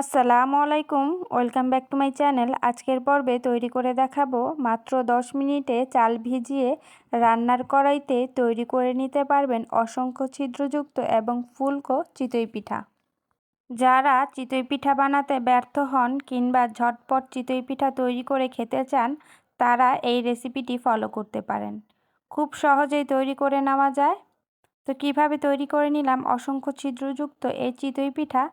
আসসালামু আলাইকুম, welcome back to my channel. আজকের পর্বে তৈরি করে দেখাবো মাত্র 10 মিনিটে চাল ভিজিয়ে রান্নার কড়াইতে তৈরি করে নিতে পারবেন অসংখ্য ছিদ্রযুক্ত এবং ফুলকো চিতই পিঠা। যারা চিতই পিঠা বানাতে ব্যর্থ হন কিংবা ঝটপট চিতই পিঠা তৈরি করে খেতে চান, তারা এই রেসিপিটি ফলো করতে পারেন। খুব সহজেই তৈরি করে নেওয়া যায়। তো কীভাবে তৈরি করে নিলাম অসংখ্য ছিদ্রযুক্ত এই চিতই পিঠা?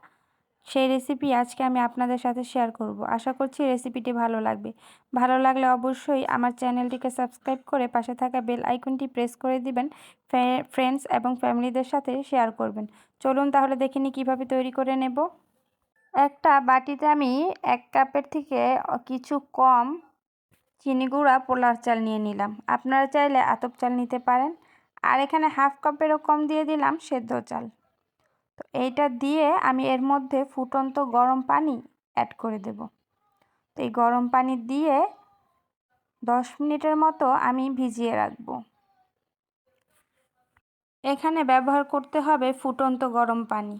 সেই রেসিপি আজকে আমি আপনাদের সাথে শেয়ার করব। আশা করছি রেসিপিটি ভালো লাগবে। ভালো লাগলে অবশ্যই আমার চ্যানেলটিকে সাবস্ক্রাইব করে পাশে থাকা বেল আইকনটি প্রেস করে দিবেন। ফ্রেন্ডস এবং ফ্যামিলিদের সাথে শেয়ার করবেন। চলুন তাহলে দেখে নিই কীভাবে তৈরি করে নেব। একটা বাটিতে আমি এক কাপের থেকে কিছু কম চিনি গুঁড়া পোলার চাল নিয়ে নিলাম। আপনারা চাইলে আতপ চাল নিতে পারেন। আর এখানে হাফ কাপেরও কম দিয়ে দিলাম সেদ্ধ চাল। তো এইটা দিয়ে আমি এর মধ্যে ফুটন্ত গরম পানি অ্যাড করে দেব। তো এই গরম পানি দিয়ে দশ মিনিটের মতো আমি ভিজিয়ে রাখব। এখানে ব্যবহার করতে হবে ফুটন্ত গরম পানি।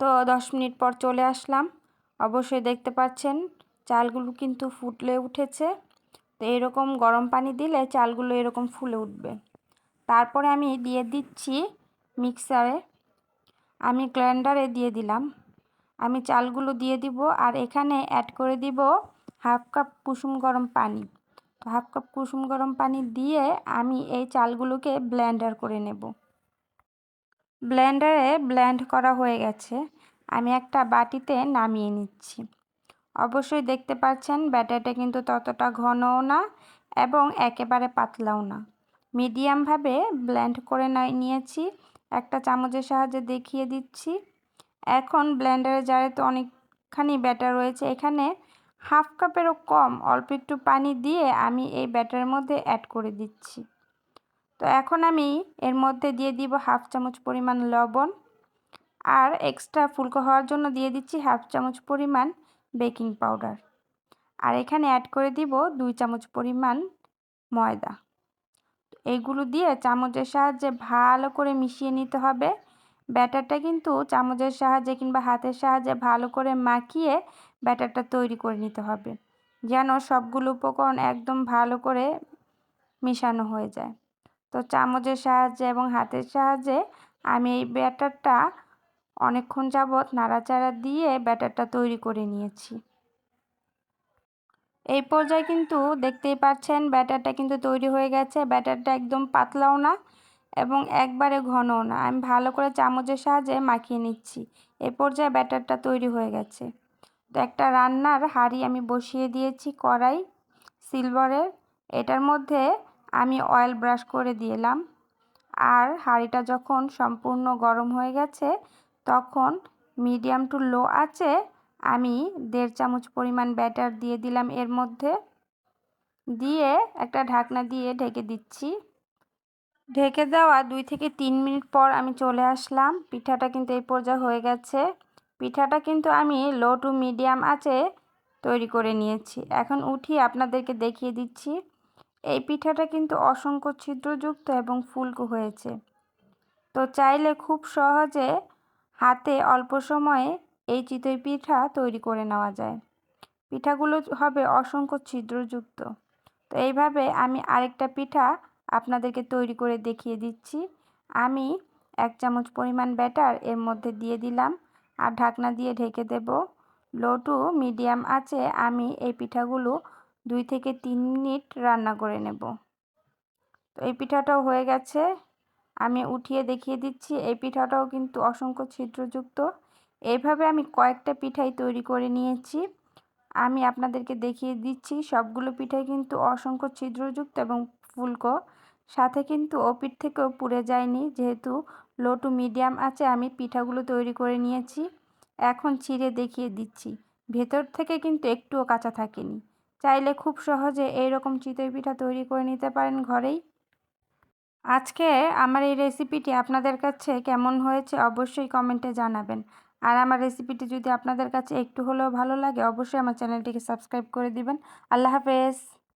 তো দশ মিনিট পর চলে আসলাম। অবশ্যই দেখতে পাচ্ছেন চালগুলো কিন্তু ফুটলে উঠেছে। তো এরকম গরম পানি দিলে চালগুলো এরকম ফুলে উঠবে। তারপরে আমি দিয়ে দিচ্ছি মিক্সারে আমি গ্রাইন্ডারে দিয়ে দিলাম। আমি চালগুলো দিয়ে দিব আর এখানে অ্যাড করে দিব হাফ কাপ কুসুম গরম পানি। তো হাফ কাপ কুসুম গরম পানি দিয়ে আমি এই চালগুলোকে ব্লেন্ডার করে নেব। ব্লেন্ডারে ব্লেন্ড করা হয়ে গেছে। আমি একটা বাটিতে নামিয়ে নিচ্ছি। অবশ্যই দেখতে পাচ্ছেন ব্যাটারটা কিন্তু ততটা ঘনও না এবং একেবারে পাতলাও না। মিডিয়ামভাবে ব্লেন্ড করে নিয়েছি। একটা চামচের সাহায্যে দেখিয়ে দিচ্ছি। এখন ব্লেন্ডারে জারে তো অনেকখানি ব্যাটার রয়েছে। এখানে হাফ কাপেরও কম, অল্প একটু পানি দিয়ে আমি এই ব্যাটারের মধ্যে অ্যাড করে দিচ্ছি। তো এখন আমি এর মধ্যে দিয়ে দিব হাফ চামচ পরিমাণ লবণ আর এক্সট্রা ফুলকো হওয়ার জন্য দিয়ে দিচ্ছি হাফ চামচ পরিমাণ বেকিং পাউডার। আর এখানে অ্যাড করে দিব দুই চামচ পরিমাণ ময়দা। এইগুলো দিয়ে চামচের সাহায্যে ভালো করে মিশিয়ে নিতে হবে। ব্যাটারটা কিন্তু চামচের সাহায্যে কিংবা হাতের সাহায্যে ভালো করে মাখিয়ে ব্যাটারটা তৈরি করে নিতে হবে, যেন সবগুলো উপকরণ একদম ভালো করে মিশানো হয়ে যায়। তো চামচের সাহায্যে এবং হাতের সাহায্যে আমি এই ব্যাটারটা অনেকক্ষণ যাবৎ নাড়াচাড়া দিয়ে ব্যাটারটা তৈরি করে নিয়েছি। এই পর্যায়ে কিন্তু দেখতেই পাচ্ছেন ব্যাটারটা কিন্তু তৈরি হয়ে গেছে। ব্যাটারটা একদম পাতলাও না এবং একবারে ঘনও না। আমি ভালো করে চামচের সাহায্যে মাখিয়ে নিচ্ছি। এই পর্যায়ে ব্যাটারটা তৈরি হয়ে গেছে। তো একটা রান্নার হাঁড়ি আমি বসিয়ে দিয়েছি কড়াই, সিলভারের। এটার মধ্যে আমি অয়েল ব্রাশ করে দিলাম। আর হাঁড়িটা যখন সম্পূর্ণ গরম হয়ে গেছে, তখন মিডিয়াম টু লো আছে আমি দেড় চামচ পরিমাণ ব্যাটার দিয়ে দিলাম এর মধ্যে। দিয়ে একটা ঢাকনা দিয়ে ঢেকে দিচ্ছি। ঢেকে দেওয়া দুই থেকে তিন মিনিট পর আমি চলে আসলাম। পিঠাটা কিন্তু এই পর্যায়ে হয়ে গেছে। পিঠাটা কিন্তু আমি লো টু মিডিয়াম আছে তৈরি করে নিয়েছি। এখন উঠিয়ে আপনাদেরকে দেখিয়ে দিচ্ছি। এই পিঠাটা কিন্তু অসংখ্য ছিদ্রযুক্ত এবং ফুলকো হয়েছে। তো চাইলে খুব সহজে হাতে অল্প সময়ে এই চিতই পিঠা তৈরি করে নেওয়া যায়। পিঠাগুলো হবে অসংখ্য ছিদ্রযুক্ত। তো এইভাবে আমি আরেকটা পিঠা আপনাদেরকে তৈরি করে দেখিয়ে দিচ্ছি। আমি এক চামচ পরিমাণ ব্যাটার এর মধ্যে দিয়ে দিলাম আর ঢাকনা দিয়ে ঢেকে দেব। লো টু মিডিয়াম আছে আমি এই পিঠাগুলো দুই থেকে তিন মিনিট রান্না করে নেব। তো এই পিঠাটাও হয়ে গেছে। আমি উঠিয়ে দেখিয়ে দিচ্ছি, এই পিঠাটাও কিন্তু অসংখ্য ছিদ্রযুক্ত। এইভাবে আমি কয়েকটা পিঠাই তৈরি করে নিয়েছি। আমি আপনাদেরকে দেখিয়ে দিচ্ছি, সবগুলো পিঠাই কিন্তু অসংখ্য ছিদ্রযুক্ত এবং ফুলকো। সাথে কিন্তু ওপিঠ থেকেও পুড়ে যায়নি, যেহেতু লো টু মিডিয়াম আছে, আমি পিঠাগুলো তৈরি করে নিয়েছি। এখন ছিঁড়ে দেখিয়ে দিচ্ছি। ভেতর থেকে কিন্তু একটুও কাঁচা থাকেনি। চাইলে খুব সহজে এই রকম চিতই পিঠা তৈরি করে নিতে পারেন ঘরেই। আজকে আমার এই রেসিপিটি আপনাদের কাছে কেমন হয়েছে অবশ্যই কমেন্টে জানাবেন। আর আমার রেসিপিটি যদি আপনাদের কাছে একটু হলেও ভালো লাগে, অবশ্যই আমার চ্যানেলটিকে সাবস্ক্রাইব করে দিবেন। আল্লাহ হাফেজ।